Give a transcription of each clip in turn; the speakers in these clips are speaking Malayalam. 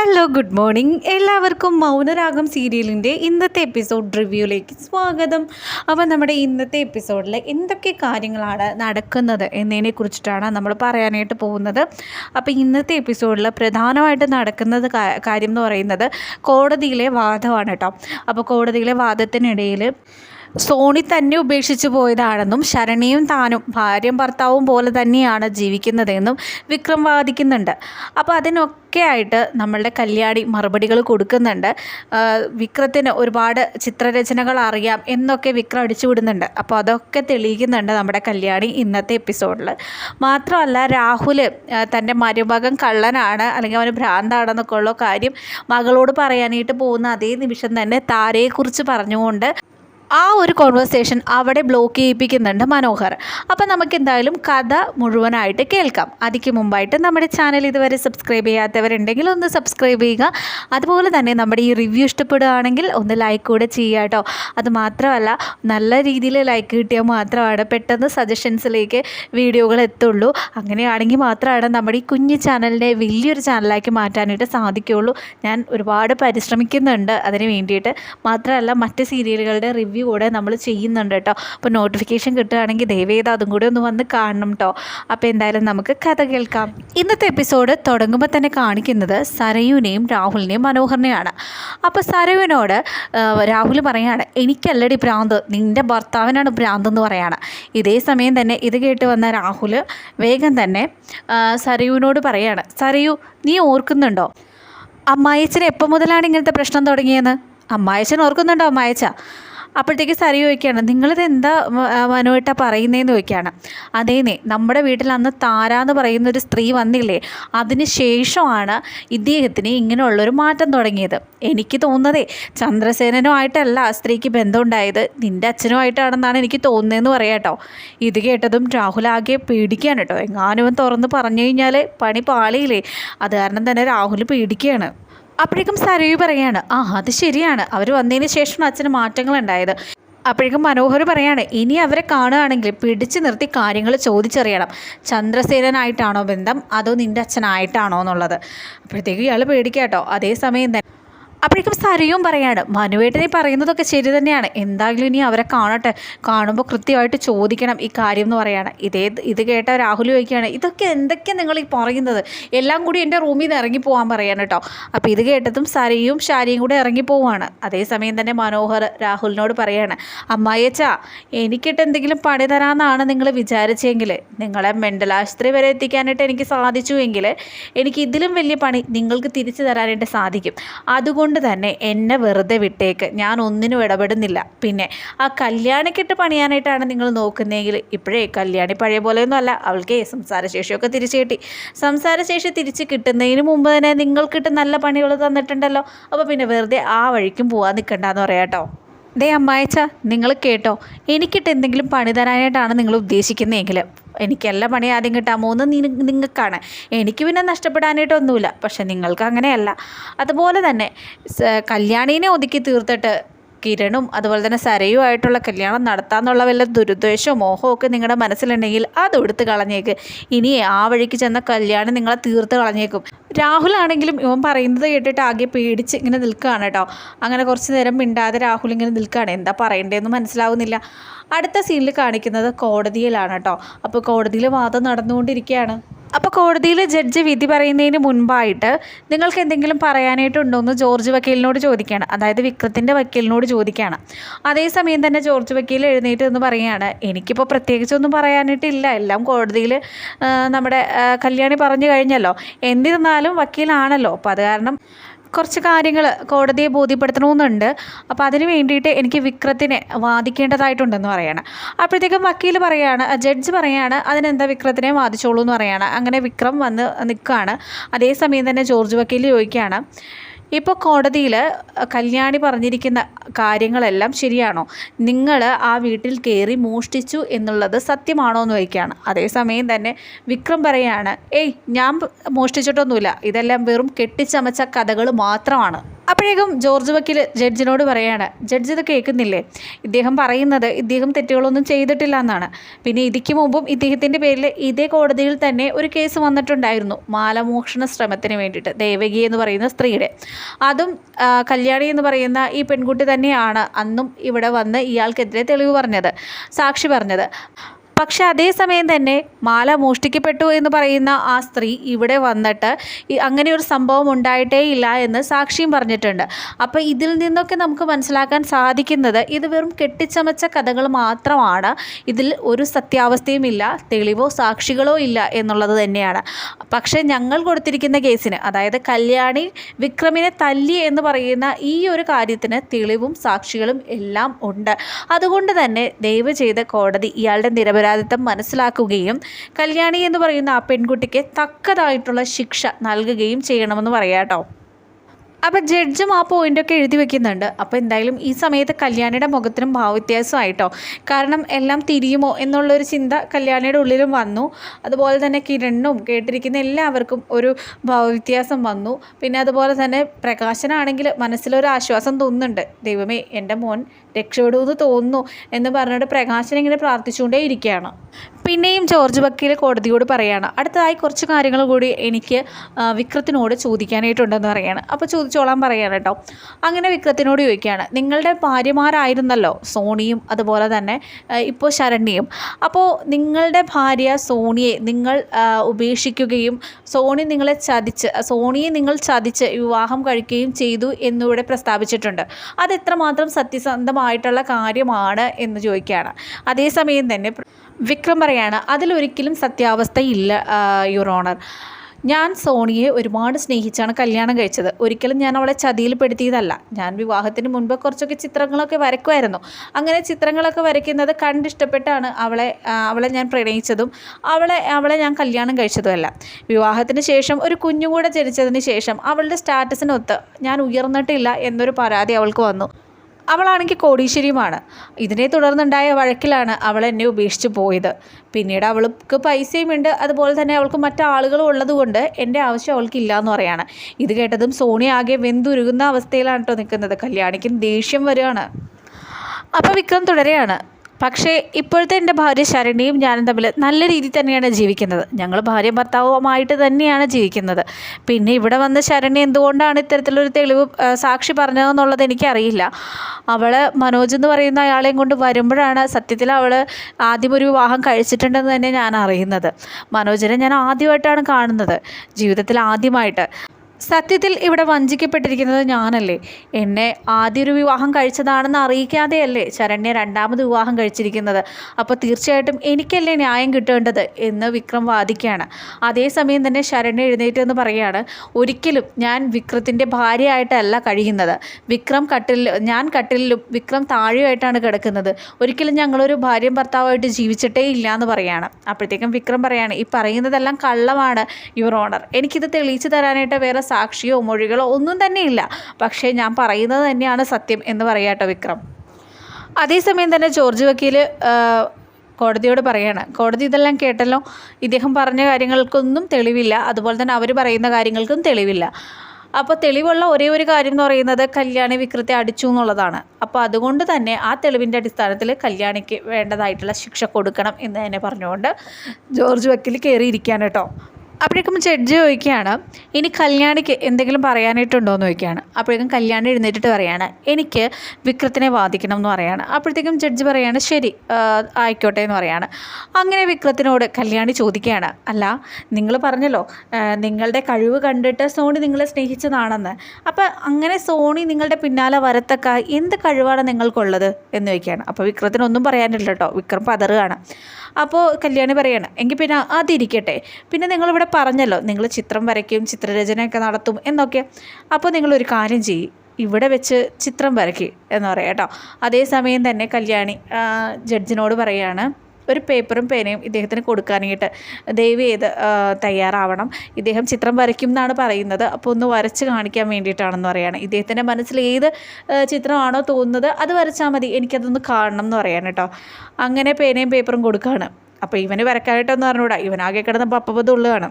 ഹലോ ഗുഡ് മോർണിംഗ് എല്ലാവർക്കും മൗനരാഗം സീരിയലിന്റെ ഇന്നത്തെ എപ്പിസോഡ് റിവ്യൂയിലേക്ക് സ്വാഗതം. അപ്പോൾ നമ്മുടെ ഇന്നത്തെ എപ്പിസോഡിൽ എന്തൊക്കെ കാര്യങ്ങളാണ് നടക്കുന്നത് എന്നതിനെ കുറിച്ചിട്ടാണ് നമ്മൾ പറയാനായിട്ട് പോകുന്നത്. അപ്പോൾ ഇന്നത്തെ എപ്പിസോഡിൽ പ്രധാനമായിട്ട് നടക്കുന്നത് കാര്യം എന്ന് പറയുന്നത് കോടതിയിലെ വാദമാണ് കേട്ടോ. അപ്പോൾ കോടതിയിലെ വാദത്തിനിടയിൽ സോണി തന്നെ ഉപേക്ഷിച്ച് പോയതാണെന്നും ശരണിയും താനും ഭാര്യയും ഭർത്താവും പോലെ തന്നെയാണ് ജീവിക്കുന്നതെന്നും വിക്രം വാദിക്കുന്നുണ്ട്. അപ്പോൾ അതിനൊക്കെ ആയിട്ട് നമ്മളുടെ കല്യാണി മറുപടികൾ കൊടുക്കുന്നുണ്ട്. വിക്രത്തിന് ഒരുപാട് ചിത്രരചനകൾ അറിയാം എന്നൊക്കെ വിക്രം അടിച്ചു വിടുന്നുണ്ട്. അപ്പോൾ അതൊക്കെ തെളിയിക്കുന്നുണ്ട് നമ്മുടെ കല്യാണി ഇന്നത്തെ എപ്പിസോഡിൽ. മാത്രമല്ല രാഹുൽ തന്റെ മരുമകൻ കള്ളനാണ് അല്ലെങ്കിൽ അവന് ഭ്രാന്താണെന്നൊക്കെ ഉള്ള കാര്യം മകളോട് പറയാനായിട്ട് പോകുന്ന അതേ നിമിഷം തന്നെ താരയെക്കുറിച്ച് പറഞ്ഞുകൊണ്ട് ആ ഒരു കോൺവെർസേഷൻ അവിടെ ബ്ലോക്ക് ചെയ്യിപ്പിക്കുന്നുണ്ട് മനോഹർ. അപ്പോൾ നമുക്ക് എന്തായാലും കഥ മുഴുവനായിട്ട് കേൾക്കാം. അതിക്ക് മുമ്പായിട്ട് നമ്മുടെ ചാനൽ ഇതുവരെ സബ്സ്ക്രൈബ് ചെയ്യാത്തവരുണ്ടെങ്കിൽ ഒന്ന് സബ്സ്ക്രൈബ് ചെയ്യുക. അതുപോലെ തന്നെ നമ്മുടെ ഈ റിവ്യൂ ഇഷ്ടപ്പെടുകയാണെങ്കിൽ ഒന്ന് ലൈക്ക് കൂടെ ചെയ്യുക കേട്ടോ അത് മാത്രമല്ല നല്ല രീതിയിൽ ലൈക്ക് കിട്ടിയാൽ മാത്രമാണ് പെട്ടെന്ന് സജഷൻസിലേക്ക് വീഡിയോകൾ എത്തുള്ളൂ. അങ്ങനെയാണെങ്കിൽ മാത്രമാണ് നമ്മുടെ ഈ കുഞ്ഞു ചാനലിനെ വലിയൊരു ചാനലാക്കി മാറ്റാനായിട്ട് സാധിക്കുകയുള്ളൂ. ഞാൻ ഒരുപാട് പരിശ്രമിക്കുന്നുണ്ട്. അതിന് വേണ്ടിയിട്ട് മാത്രമല്ല മറ്റ് സീരിയലുകളുടെ റിവ്യൂ കൂടെ നമ്മൾ ചെയ്യുന്നുണ്ട് കേട്ടോ അപ്പോൾ നോട്ടിഫിക്കേഷൻ കിട്ടുകയാണെങ്കിൽ ദയവേത് അതും കൂടി ഒന്ന് വന്ന് കാണണം കേട്ടോ അപ്പോൾ എന്തായാലും നമുക്ക് കഥ കേൾക്കാം. ഇന്നത്തെ എപ്പിസോഡ് തുടങ്ങുമ്പോൾ തന്നെ കാണിക്കുന്നത് സരയുനെയും രാഹുലിനെയും മനോഹറിനെയാണ്. അപ്പോൾ സരയുവിനോട് രാഹുൽ പറയാണ് എനിക്കല്ലടി ഭ്രാന്ത്. നിന്റെ ഭർത്താവിനാണ് ഭ്രാന്ത് എന്ന് പറയാണ്. ഇതേ സമയം തന്നെ ഇത് കേട്ട് വന്ന രാഹുൽ വേഗം തന്നെ സരയുവിനോട് പറയാണ് സരയു നീ ഓർക്കുന്നുണ്ടോ? അമ്മായച്ചന് എപ്പോൾ മുതലാണ് ഇങ്ങനത്തെ പ്രശ്നം തുടങ്ങിയെന്ന്? അമ്മായച്ചൻ ഓർക്കുന്നുണ്ടോ അമ്മായിച്ച അപ്പോഴത്തേക്ക് സരി ചോദിക്കുകയാണ് നിങ്ങളിത് എന്താ മനുവേട്ട പറയുന്നതെന്ന് ചോദിക്കുകയാണ്. അതേനെ നമ്മുടെ വീട്ടിൽ അന്ന് താര എന്ന് പറയുന്ന ഒരു സ്ത്രീ വന്നില്ലേ അതിന് ശേഷമാണ് ഇദ്ദേഹത്തിന് ഇങ്ങനെയുള്ളൊരു മാറ്റം തുടങ്ങിയത്. എനിക്ക് തോന്നുന്നതേ ചന്ദ്രസേനനുമായിട്ടല്ല ആ സ്ത്രീക്ക് ബന്ധമുണ്ടായത്. നിന്റെ അച്ഛനുമായിട്ടാണെന്നാണ് എനിക്ക് തോന്നുന്നതെന്ന് പറയാം ഇത് കേട്ടതും രാഹുൽ ആകെ പേടിക്കുകയാണ് കേട്ടോ എങ്ങാനും തുറന്ന് പറഞ്ഞു കഴിഞ്ഞാൽ പണി പാളിയില്ലേ. അത് കാരണം തന്നെ രാഹുൽ പേടിക്കുകയാണ്. അപ്പോഴേക്കും സരയു പറയാണ് ആ അത് ശരിയാണ്. അവർ വന്നതിന് ശേഷമാണ് അച്ഛന് മാറ്റങ്ങളുണ്ടായത്. അപ്പോഴേക്കും മനോഹർ പറയാണ് ഇനി അവരെ കാണുകയാണെങ്കിൽ പിടിച്ചു നിർത്തി കാര്യങ്ങൾ ചോദിച്ചറിയണം. ചന്ദ്രസേനനായിട്ടാണോ ബന്ധം? അതോ നിന്റെ അച്ഛനായിട്ടാണോ എന്നുള്ളത്? അപ്പോഴത്തേക്കും ഇയാൾ പേടിക്കാട്ടോ. അതേസമയം തന്നെ അപ്പോഴേക്കും സരയും പറയാണ് മനുവേട്ടനെ പറയുന്നതൊക്കെ ശരി തന്നെയാണ്. എന്തായാലും ഇനി അവരെ കാണട്ടെ. കാണുമ്പോൾ കൃത്യമായിട്ട് ചോദിക്കണം ഈ കാര്യം എന്ന് പറയാണ്. ഇതേ ഇത് കേട്ട രാഹുൽ ചോദിക്കുകയാണ് ഇതൊക്കെ എന്തൊക്കെയാണ് നിങ്ങൾ ഈ പറയുന്നത്? എല്ലാം കൂടി എന്റെ റൂമിൽ നിന്ന് ഇറങ്ങി പോകാൻ പറയാണ് കേട്ടോ അപ്പോൾ ഇത് കേട്ടതും സരയും ഷാരിയും കൂടെ ഇറങ്ങി പോവുകയാണ് അതേസമയം തന്നെ മനോഹർ രാഹുലിനോട് പറയാണ് അമ്മായിയച്ചാ എനിക്കിട്ട് എന്തെങ്കിലും പണി തരാമെന്നാണ് നിങ്ങൾ വിചാരിച്ചെങ്കിൽ നിങ്ങളെ മെന്റൽ ആശുപത്രി വരെ എത്തിക്കാനായിട്ട് എനിക്ക് സാധിച്ചുവെങ്കിൽ എനിക്ക് ഇതിലും വലിയ പണി നിങ്ങൾക്ക് തിരിച്ചു തരാനായിട്ട് സാധിക്കും. അതുകൊണ്ട് തന്നെ എന്നെ വെറുതെ വിട്ടേക്ക്. ഞാൻ ഒന്നിനും ഇടപെടുന്നില്ല. പിന്നെ ആ കല്യാണിക്കിട്ട് പണിയാനായിട്ടാണ് നിങ്ങൾ നോക്കുന്നതെങ്കിൽ ഇപ്പോഴേ കല്യാണി പഴയ പോലെയൊന്നും അല്ല. അവൾക്ക് സംസാരശേഷിയൊക്കെ തിരിച്ചു കിട്ടി. സംസാരശേഷി തിരിച്ച് കിട്ടുന്നതിന് മുമ്പ് തന്നെ നിങ്ങൾക്കിട്ട് നല്ല പണികൾ തന്നിട്ടുണ്ടല്ലോ. അപ്പോൾ പിന്നെ വെറുതെ ആ വഴിക്കും പോകാൻ നിൽക്കണ്ടെന്ന് പറയാം കേട്ടോ. ദേ അമ്മായച്ച നിങ്ങൾ കേട്ടോ എനിക്കിട്ട് എന്തെങ്കിലും പണി തരാനായിട്ടാണ് നിങ്ങൾ ഉദ്ദേശിക്കുന്നതെങ്കിൽ. എനിക്കല്ല പണി ആദ്യം കിട്ടാമോ എന്ന് നി- നിങ്ങൾക്കാണ്. എനിക്ക് പിന്നെ നഷ്ടപ്പെടാനായിട്ടൊന്നുമില്ല പക്ഷെ നിങ്ങൾക്ക് അങ്ങനെയല്ല അതുപോലെ തന്നെ കല്യാണീനെ ഒതുക്കി തീർത്തിട്ട് കിരണും അതുപോലെ തന്നെ സരയുമായിട്ടുള്ള കല്യാണം നടത്താമെന്നുള്ള വല്ല ദുരുദ്ദേശവും മോഹവും ഒക്കെ നിങ്ങളുടെ മനസ്സിലുണ്ടെങ്കിൽ അത് എടുത്ത് കളഞ്ഞേക്ക്. ഇനി ആ വഴിക്ക് ചെന്ന കല്യാണം നിങ്ങളെ തീർത്ത് കളഞ്ഞേക്കും. രാഹുലാണെങ്കിലും ഇവൻ പറയുന്നത് കേട്ടിട്ട് ആകെ പേടിച്ച് ഇങ്ങനെ നിൽക്കുകയാണ് കേട്ടോ അങ്ങനെ കുറച്ച് നേരം മിണ്ടാതെ രാഹുൽ ഇങ്ങനെ നിൽക്കുകയാണ് എന്താ പറയണ്ടേന്ന് മനസ്സിലാവുന്നില്ല. അടുത്ത സീനിൽ കാണിക്കുന്നത് കോടതിയിലാണ് കേട്ടോ അപ്പോൾ കോടതിയിൽ വാദം നടന്നുകൊണ്ടിരിക്കുകയാണ് അപ്പോൾ കോടതിയിൽ ജഡ്ജ് വിധി പറയുന്നതിന് മുൻപായിട്ട് നിങ്ങൾക്ക് എന്തെങ്കിലും പറയാനായിട്ടുണ്ടോ എന്ന് ജോർജ് വക്കീലിനോട് ചോദിക്കുകയാണ്. അതായത് വിക്രത്തിന്റെ വക്കീലിനോട് ചോദിക്കുകയാണ്. അതേസമയം തന്നെ ജോർജ് വക്കീൽ എഴുന്നേറ്റ് എന്ന് പറയുകയാണ് എനിക്കിപ്പോൾ പ്രത്യേകിച്ചൊന്നും പറയാനായിട്ടില്ല. എല്ലാം കോടതിയിൽ നമ്മുടെ കല്യാണി പറഞ്ഞു കഴിഞ്ഞല്ലോ. എന്നിരുന്നാലും വക്കീലാണല്ലോ. അപ്പോൾ അത് കാരണം കുറച്ച് കാര്യങ്ങൾ കോടതിയെ ബോധ്യപ്പെടുത്തണമെന്നുണ്ട്. അപ്പോൾ അതിന് വേണ്ടിയിട്ട് എനിക്ക് വിക്രത്തിനെ വാദിക്കേണ്ടതായിട്ടുണ്ടെന്ന് പറയാണ്. അപ്പോഴത്തേക്കും വക്കീൽ പറയാണ് ജഡ്ജ് പറയാണ് അതിനെന്താ വിക്രത്തിനെ വാദിച്ചോളൂ എന്ന് പറയാണ്. അങ്ങനെ വിക്രം വന്ന് നിൽക്കുകയാണ്. അതേസമയം തന്നെ ജോർജ് വക്കീൽ ചോദിക്കുകയാണ് ഇപ്പോൾ കോടതിയിൽ കല്യാണി പറഞ്ഞിരിക്കുന്ന കാര്യങ്ങളെല്ലാം ശരിയാണോ? നിങ്ങൾ ആ വീട്ടിൽ കയറി മോഷ്ടിച്ചു എന്നുള്ളത് സത്യമാണോ എന്ന് ചോദിക്കുകയാണ്. അതേസമയം തന്നെ വിക്രം പറയാണ് ഏയ് ഞാൻ മോഷ്ടിച്ചിട്ടൊന്നുമില്ല. ഇതെല്ലാം വെറും കെട്ടിച്ചമച്ച കഥകൾ മാത്രമാണ്. അപ്പോഴേക്കും ജോർജ് വക്കീൽ ജഡ്ജിനോട് പറയാണ് ജഡ്ജ് ഇത് കേൾക്കുന്നില്ലേ? ഇദ്ദേഹം പറയുന്നത് ഇദ്ദേഹം തെറ്റുകളൊന്നും ചെയ്തിട്ടില്ല എന്നാണ്. പിന്നെ ഇതിക്ക് മുമ്പും ഇദ്ദേഹത്തിന്റെ പേരിൽ ഇതേ കോടതിയിൽ തന്നെ ഒരു കേസ് വന്നിട്ടുണ്ടായിരുന്നു മാലമോഷണ ശ്രമത്തിന് വേണ്ടിയിട്ട്. ദേവകി എന്ന് പറയുന്ന സ്ത്രീയുടെ. അതും കല്യാണി എന്ന് പറയുന്ന ഈ പെൺകുട്ടി തന്നെയാണ് അന്നും ഇവിടെ വന്ന് ഇയാൾക്കെതിരെ തെളിവ് പറഞ്ഞത് സാക്ഷി പറഞ്ഞത്. പക്ഷെ അതേസമയം തന്നെ മാല മോഷ്ടിക്കപ്പെട്ടു എന്ന് പറയുന്ന ആ സ്ത്രീ ഇവിടെ വന്നിട്ട് അങ്ങനെ ഒരു സംഭവം ഉണ്ടായിട്ടേ ഇല്ല എന്ന് സാക്ഷിയും പറഞ്ഞിട്ടുണ്ട്. അപ്പോൾ ഇതിൽ നിന്നൊക്കെ നമുക്ക് മനസ്സിലാക്കാൻ സാധിക്കുന്നത് ഇത് വെറും കെട്ടിച്ചമച്ച കഥകൾ മാത്രമാണ്. ഇതിൽ ഒരു സത്യാവസ്ഥയും ഇല്ല തെളിവോ സാക്ഷികളോ ഇല്ല എന്നുള്ളത് തന്നെയാണ്. പക്ഷേ ഞങ്ങൾ കൊടുത്തിരിക്കുന്ന കേസിന് അതായത് കല്യാണി വിക്രമിനെ തല്ലി എന്ന് പറയുന്ന ഈ ഒരു കാര്യത്തിന് തെളിവും സാക്ഷികളും എല്ലാം ഉണ്ട്. അതുകൊണ്ട് തന്നെ ദയവ് ചെയ്ത കോടതി ഇയാളുടെ നിരപരാധിത്വം മനസ്സിലാക്കുകയും കല്യാണി എന്ന് പറയുന്ന ആ പെൺകുട്ടിക്ക് തക്കതായിട്ടുള്ള ശിക്ഷ നൽകുകയും ചെയ്യണമെന്ന് പറയാം കേട്ടോ. അപ്പം ജഡ്ജും ആ പോയിന്റൊക്കെ എഴുതി വെക്കുന്നുണ്ട്. അപ്പോൾ എന്തായാലും ഈ സമയത്ത് കല്യാണിയുടെ മുഖത്തിനും ഭാവവ്യത്യാസമായിട്ടോ. കാരണം എല്ലാം തിരിയുമോ എന്നുള്ളൊരു ചിന്ത കല്യാണിയുടെ ഉള്ളിലും വന്നു. അതുപോലെ തന്നെ കിരണിനും കേട്ടിരിക്കുന്ന എല്ലാവർക്കും ഒരു ഭാവവ്യത്യാസം വന്നു. പിന്നെ അതുപോലെ തന്നെ പ്രകാശനാണെങ്കിൽ മനസ്സിലൊരു ആശ്വാസം തോന്നുന്നുണ്ട്. ദൈവമേ എന്റെ മോൻ രക്ഷപ്പെടുമെന്ന് തോന്നുന്നു എന്ന് പറഞ്ഞിട്ട് പ്രകാശൻ ഇങ്ങനെ പ്രാർത്ഥിച്ചുകൊണ്ടേ ഇരിക്കുകയാണ് പിന്നെയും ജോർജ് വക്കീൽ കോടതിയോട് പറയാണ്. അടുത്തതായി കുറച്ച് കാര്യങ്ങൾ കൂടി എനിക്ക് വിക്രത്തിനോട് ചോദിക്കാനായിട്ടുണ്ടെന്ന് പറയാണ്. അപ്പോൾ ചോദിച്ചോളാൻ പറയാണ് കേട്ടോ. അങ്ങനെ വിക്രത്തിനോട് ചോദിക്കുകയാണ് നിങ്ങളുടെ ഭാര്യമാരായിരുന്നല്ലോ സോണിയും അതുപോലെ തന്നെ ഇപ്പോൾ ശരണ്യയും. അപ്പോൾ നിങ്ങളുടെ ഭാര്യ സോണിയെ നിങ്ങൾ ഉപേക്ഷിക്കുകയും സോണി നിങ്ങളെ ചതിച്ച് സോണിയെ നിങ്ങൾ ചതിച്ച് വിവാഹം കഴിക്കുകയും ചെയ്തു എന്നിവിടെ പ്രസ്താവിച്ചിട്ടുണ്ട്. അത് എത്രമാത്രം സത്യസന്ധമായിട്ടുള്ള കാര്യമാണ് എന്ന് ചോദിക്കുകയാണ്. അതേസമയം തന്നെ വിക്രം പറയാണ് അതിലൊരിക്കലും സത്യാവസ്ഥയില്ല യുവർ ഓണർ ഞാൻ സോണിയെ ഒരുപാട് സ്നേഹിച്ചാണ് കല്യാണം കഴിച്ചത്. ഒരിക്കലും ഞാൻ അവളെ ചതിയിൽപ്പെടുത്തിയതല്ല ഞാൻ വിവാഹത്തിന് മുൻപ് കുറച്ചൊക്കെ ചിത്രങ്ങളൊക്കെ വരക്കുമായിരുന്നു അങ്ങനെ ചിത്രങ്ങളൊക്കെ വരയ്ക്കുന്നത് കണ്ടിഷ്ടപ്പെട്ടാണ് അവളെ അവളെ ഞാൻ പ്രണയിച്ചതും അവളെ അവളെ ഞാൻ കല്യാണം കഴിച്ചതുമല്ല. വിവാഹത്തിന് ശേഷം ഒരു കുഞ്ഞുകൂടെ ജനിച്ചതിന് ശേഷം അവളുടെ സ്റ്റാറ്റസിനൊത്ത് ഞാൻ ഉയർന്നിട്ടില്ല എന്നൊരു പരാതി അവൾക്ക് വന്നു. അവളാണെങ്കിൽ കോടീശ്വരിയുമാണ്. ഇതിനെ തുടർന്നുണ്ടായ വഴക്കിലാണ് അവൾ എന്നെ ഉപേക്ഷിച്ച് പോയത്. പിന്നീട് അവൾക്ക് പൈസയുമുണ്ട് അതുപോലെ തന്നെ അവൾക്ക് മറ്റാളുകളും ഉള്ളതുകൊണ്ട് എന്റെ ആവശ്യം അവൾക്കില്ല എന്ന് പറയാണ്. ഇത് കേട്ടതും സോണി ആകെ വെന്തുരുകുന്ന അവസ്ഥയിലാണ് കേട്ടോ നിൽക്കുന്നത്. കല്യാണിക്കും ദേഷ്യം വരികയാണ്. അപ്പോൾ വിക്രം തുടരുകയാണ്. പക്ഷേ ഇപ്പോഴത്തെ എന്റെ ഭാര്യ ശരണിയും ഞാനും തമ്മിൽ നല്ല രീതിയിൽ തന്നെയാണ് ജീവിക്കുന്നത്. ഞങ്ങൾ ഭാര്യ ഭർത്താവുമായിട്ട് തന്നെയാണ് ജീവിക്കുന്നത്. പിന്നെ ഇവിടെ വന്ന ശരണി എന്തുകൊണ്ടാണ് ഇത്തരത്തിലൊരു തെളിവ് സാക്ഷി പറഞ്ഞതെന്നുള്ളത് എനിക്കറിയില്ല. അവൾ മനോജ് എന്ന് പറയുന്ന അയാളെയും കൊണ്ട് വരുമ്പോഴാണ് സത്യത്തിൽ അവൾ ആദ്യം ഒരു വിവാഹം കഴിച്ചിട്ടുണ്ടെന്ന് തന്നെ ഞാൻ അറിയുന്നത്. മനോജിനെ ഞാൻ ആദ്യമായിട്ടാണ് കാണുന്നത്. ജീവിതത്തിൽ ആദ്യമായിട്ട്. സത്യത്തിൽ ഇവിടെ വഞ്ചിക്കപ്പെട്ടിരിക്കുന്നത് ഞാനല്ലേ? എന്നെ ആദ്യ ഒരു വിവാഹം കഴിച്ചതാണെന്ന് അറിയിക്കാതെയല്ലേ ശരണ്യ രണ്ടാമത് വിവാഹം കഴിച്ചിരിക്കുന്നത്? അപ്പോൾ തീർച്ചയായിട്ടും എനിക്കല്ലേ ന്യായം കിട്ടേണ്ടത് എന്ന് വിക്രം വാദിക്കുകയാണ്. അതേസമയം തന്നെ ശരണ്യ എഴുന്നേറ്റ് എന്ന് പറയുകയാണ് ഒരിക്കലും ഞാൻ വിക്രത്തിന്റെ ഭാര്യയായിട്ടല്ല കഴിയുന്നത്. വിക്രം കട്ടിലിൽ ഞാൻ കട്ടിലിലും വിക്രം താഴെയായിട്ടാണ് കിടക്കുന്നത്. ഒരിക്കലും ഞങ്ങളൊരു ഭാര്യയും ഭർത്താവായിട്ട് ജീവിച്ചിട്ടേ ഇല്ല എന്ന് പറയാണ് അപ്പോഴത്തേക്കും വിക്രം പറയാണ് ഈ പറയുന്നതെല്ലാം കള്ളമാണ് യുവർ ഓണർ. എനിക്കിത് തെളിയിച്ചു തരാനായിട്ട് വേറെ സാക്ഷിയോ മൊഴികളോ ഒന്നും തന്നെയില്ല. പക്ഷേ ഞാൻ പറയുന്നത് തന്നെയാണ് സത്യം എന്ന് പറയാട്ടോ വിക്രം. അതേസമയം തന്നെ ജോർജ് വക്കീൽ കോടതിയോട് പറയാണ്. കോടതി ഇതെല്ലാം കേട്ടല്ലോ. ഇദ്ദേഹം പറഞ്ഞ കാര്യങ്ങൾക്കൊന്നും തെളിവില്ല. അതുപോലെ തന്നെ അവർ പറയുന്ന കാര്യങ്ങൾക്കും തെളിവില്ല. അപ്പോൾ തെളിവുള്ള ഒരേ ഒരു കാര്യം എന്ന് പറയുന്നത് കല്യാണി വിക്രത്തെ അടിച്ചു എന്നുള്ളതാണ്. അപ്പോൾ അതുകൊണ്ട് തന്നെ ആ തെളിവിന്റെ അടിസ്ഥാനത്തിൽ കല്യാണിക്ക് വേണ്ടതായിട്ടുള്ള ശിക്ഷ കൊടുക്കണം എന്ന് തന്നെ പറഞ്ഞുകൊണ്ട് ജോർജ് വക്കീൽ കയറിയിരിക്കുകയാണ് കേട്ടോ. അപ്പോഴേക്കും ജഡ്ജി ചോദിക്കുകയാണ് ഇനി കല്യാണിക്ക് എന്തെങ്കിലും പറയാനായിട്ടുണ്ടോ എന്ന് ചോദിക്കുകയാണ്. അപ്പോഴേക്കും കല്യാണി എഴുന്നേറ്റിട്ട് പറയാണ് എനിക്ക് വിക്രത്തിനെ വാദിക്കണം എന്ന് പറയാണ്. അപ്പോഴത്തേക്കും ജഡ്ജ് പറയാണ് ശരി ആയിക്കോട്ടെ എന്ന് പറയാണ്. അങ്ങനെ വിക്രത്തിനോട് കല്യാണി ചോദിക്കുകയാണ് അല്ല നിങ്ങൾ പറഞ്ഞല്ലോ നിങ്ങളുടെ കഴിവ് കണ്ടിട്ട് സോണി നിങ്ങളെ സ്നേഹിച്ചതാണെന്ന്. അപ്പോൾ അങ്ങനെ സോണി നിങ്ങളുടെ പിന്നാലെ വരത്തക്ക എന്ത് കഴിവാണ് നിങ്ങൾക്കുള്ളത്? എന്ന് ചോദിക്കുകയാണ്. അപ്പോൾ വിക്രത്തിനൊന്നും പറയാനില്ല കേട്ടോ വിക്രം പതറുകയാണ്. അപ്പോൾ കല്യാണി പറയാണ് എങ്കിൽ പിന്നെ അതിരിക്കട്ടെ. പിന്നെ നിങ്ങളിവിടെ പറഞ്ഞല്ലോ നിങ്ങൾ ചിത്രം വരയ്ക്കും ചിത്രരചനയൊക്കെ നടത്തും എന്നൊക്കെ. അപ്പോൾ നിങ്ങളൊരു കാര്യം ചെയ്യും ഇവിടെ വെച്ച് ചിത്രം വരയ്ക്കുക എന്ന് പറയാം കേട്ടോ. അതേസമയം തന്നെ കല്യാണി ജഡ്ജിനോട് പറയാണ് ഒരു പേപ്പറും പേനയും ഇദ്ദേഹത്തിന് കൊടുക്കാനായിട്ട് ദയവ് ചെയ്ത് തയ്യാറാവണം. ഇദ്ദേഹം ചിത്രം വരയ്ക്കും എന്നാണ് പറയുന്നത്. അപ്പോൾ ഒന്ന് വരച്ച് കാണിക്കാൻ വേണ്ടിയിട്ടാണെന്ന് പറയുകയാണ് ഇദ്ദേഹത്തിന്റെ മനസ്സിൽ ഏത് ചിത്രമാണോ തോന്നുന്നത് അത് വരച്ചാൽ മതി. എനിക്കതൊന്ന് കാണണം എന്ന് പറയാൻ കേട്ടോ. അങ്ങനെ പേനയും പേപ്പറും കൊടുക്കുകയാണ് അപ്പോൾ ഇവന് വരക്കാനായിട്ടൊന്നും അറിഞ്ഞൂടാ. ഇവനാകെ കിടന്ന് പപ്പത് ഉള്ളുകയാണ്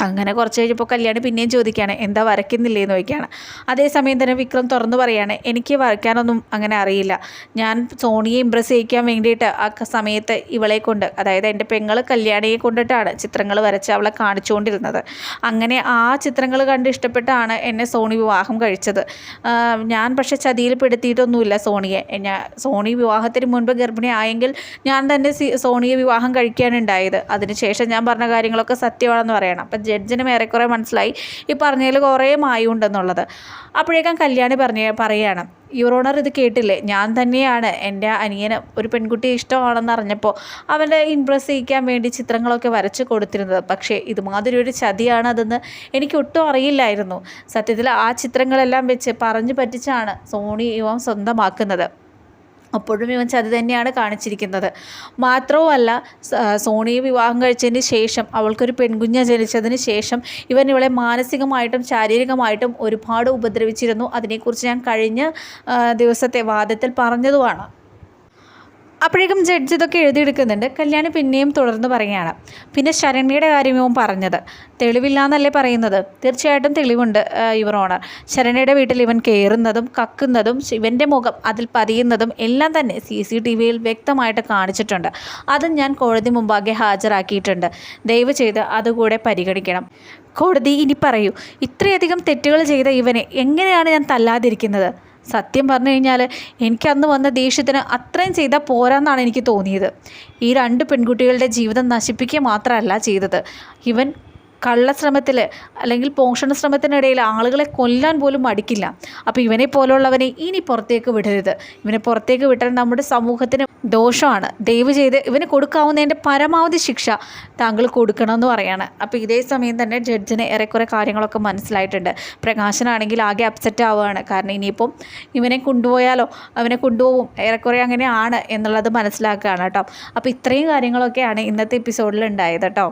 അങ്ങനെ കുറച്ച് കഴിഞ്ഞപ്പോൾ കല്യാണി പിന്നെയും ചോദിക്കുകയാണ് എന്താ വരയ്ക്കുന്നില്ലേ എന്ന് ചോദിക്കുകയാണ്. അതേസമയം തന്നെ വിക്രം തുറന്നു പറയാണ് എനിക്ക് വരയ്ക്കാനൊന്നും അങ്ങനെ അറിയില്ല. ഞാൻ സോണിയെ ഇമ്പ്രസ് ചെയ്യിക്കാൻ വേണ്ടിയിട്ട് ആ സമയത്ത് ഇവളെ കൊണ്ട് അതായത് എന്റെ പെങ്ങൾ കല്യാണിയെ കൊണ്ടിട്ടാണ് ചിത്രങ്ങൾ വരച്ച് അവളെ കാണിച്ചുകൊണ്ടിരുന്നത്. അങ്ങനെ ആ ചിത്രങ്ങൾ കണ്ട് ഇഷ്ടപ്പെട്ടാണ് എന്നെ സോണി വിവാഹം കഴിച്ചത്. ഞാൻ പക്ഷേ ചതിയിൽ പെടുത്തിയിട്ടൊന്നുമില്ല സോണിയെ. ഞാൻ സോണി വിവാഹത്തിന് മുൻപ് ഗർഭിണി ആയെങ്കിൽ ഞാൻ തന്നെ സോണിയെ വിവാഹം കഴിക്കാനുണ്ടായത് അതിനുശേഷം ഞാൻ പറഞ്ഞ കാര്യങ്ങളൊക്കെ സത്യമാണെന്ന് പറയണം. അപ്പം ജഡ്ജിനും ഏറെക്കുറെ മനസ്സിലായി. ഈ പറഞ്ഞതിൽ കുറേ മായുണ്ടെന്നുള്ളത്. അപ്പോഴേക്കും കല്യാണി പറഞ്ഞ പറയുകയാണ് യുറോണർ ഇത് കേട്ടില്ലേ? ഞാൻ തന്നെയാണ് എന്റെ അനിയന് ഒരു പെൺകുട്ടിയെ ഇഷ്ടമാണെന്ന് അറിഞ്ഞപ്പോൾ അവന്റെ ഇമ്പ്രസ് ചെയ്യിക്കാൻ വേണ്ടി ചിത്രങ്ങളൊക്കെ വരച്ച് കൊടുത്തിരുന്നത്. പക്ഷേ ഇതുമാതിരി ഒരു ചതിയാണ് അതെന്ന് എനിക്ക് ഒട്ടും അറിയില്ലായിരുന്നു. സത്യത്തിൽ ആ ചിത്രങ്ങളെല്ലാം വെച്ച് പറഞ്ഞു പറ്റിച്ചാണ് സോണി ഇവൻ സ്വന്തമാക്കുന്നത്. അപ്പോഴും ഇവൻ ചതി തന്നെയാണ് കാണിച്ചിരിക്കുന്നത്. മാത്രവുമല്ല സോണിയെ വിവാഹം കഴിച്ചതിന് ശേഷം അവൾക്കൊരു പെൺകുഞ്ഞ് ജനിച്ചതിന് ശേഷം ഇവൻ ഇവളെ മാനസികമായിട്ടും ശാരീരികമായിട്ടും ഒരുപാട് ഉപദ്രവിച്ചിരുന്നു. അതിനെക്കുറിച്ച് ഞാൻ കഴിഞ്ഞ ദിവസത്തെ വാദത്തിൽ പറഞ്ഞതുമാണ്. അപ്പോഴേക്കും ജഡ്ജ് ഇതൊക്കെ എഴുതിയെടുക്കുന്നുണ്ട്. കല്യാണി പിന്നെയും തുടർന്ന് പറയുകയാണ്. പിന്നെ ശരണ്യയുടെ കാര്യവും പറഞ്ഞത്. തെളിവില്ലാന്നല്ലേ പറയുന്നത്. തീർച്ചയായിട്ടും തെളിവുണ്ട് ഇവർ ഓണർ. ശരണ്യയുടെ വീട്ടിൽ ഇവൻ കയറുന്നതും കക്കുന്നതും ഇവന്റെ മുഖം അതിൽ പതിയുന്നതും എല്ലാം തന്നെ സി സി ടി വിയിൽ വ്യക്തമായിട്ട് കാണിച്ചിട്ടുണ്ട്. അതും ഞാൻ കോടതി മുമ്പാകെ ഹാജരാക്കിയിട്ടുണ്ട്. ദയവ് ചെയ്ത് അതുകൂടെ പരിഗണിക്കണം. കോടതി ഇനി പറയൂ ഇത്രയധികം തെറ്റുകൾ ചെയ്ത ഇവനെ എങ്ങനെയാണ് ഞാൻ തല്ലാതിരിക്കുന്നത്? സത്യം പറഞ്ഞു കഴിഞ്ഞാൽ എനിക്ക് അന്ന് വന്ന ദേഷ്യത്തിന് അത്രയും ചെയ്താൽ പോരാന്നാണ് എനിക്ക് തോന്നിയത്. ഈ രണ്ട് പെൺകുട്ടികളുടെ ജീവിതം നശിപ്പിക്കുക മാത്രമല്ല ചെയ്തത്. ഇവൻ കള്ളശ്രമത്തിൽ അല്ലെങ്കിൽ പോഷണ ശ്രമത്തിനിടയിൽ ആളുകളെ കൊല്ലാൻ പോലും മടിക്കില്ല. അപ്പോൾ ഇവനെ പോലുള്ളവനെ ഇനി പുറത്തേക്ക് വിടരുത്. ഇവനെ പുറത്തേക്ക് വിട്ടാൽ നമ്മുടെ സമൂഹത്തിന് ദോഷമാണ്. ദയവ് ചെയ്ത് ഇവന് കൊടുക്കാവുന്നതിന്റെ പരമാവധി ശിക്ഷ താങ്കൾ കൊടുക്കണമെന്ന് പറയാണ്. അപ്പോൾ ഇതേ സമയം തന്നെ ജഡ്ജിന് ഏറെക്കുറെ കാര്യങ്ങളൊക്കെ മനസ്സിലായിട്ടുണ്ട്. പ്രകാശനാണെങ്കിൽ ആകെ അപ്സെറ്റ് ആവുകയാണ്. കാരണം ഇനിയിപ്പം ഇവനെ കൊണ്ടുപോയാലോ? അവനെ കൊണ്ടുപോകും ഏറെക്കുറെ അങ്ങനെയാണ് എന്നുള്ളത് മനസ്സിലാക്കുകയാണ് കേട്ടോ. അപ്പോൾ ഇത്രയും കാര്യങ്ങളൊക്കെയാണ് ഇന്നത്തെ എപ്പിസോഡിൽ ഉണ്ടായത് കേട്ടോ.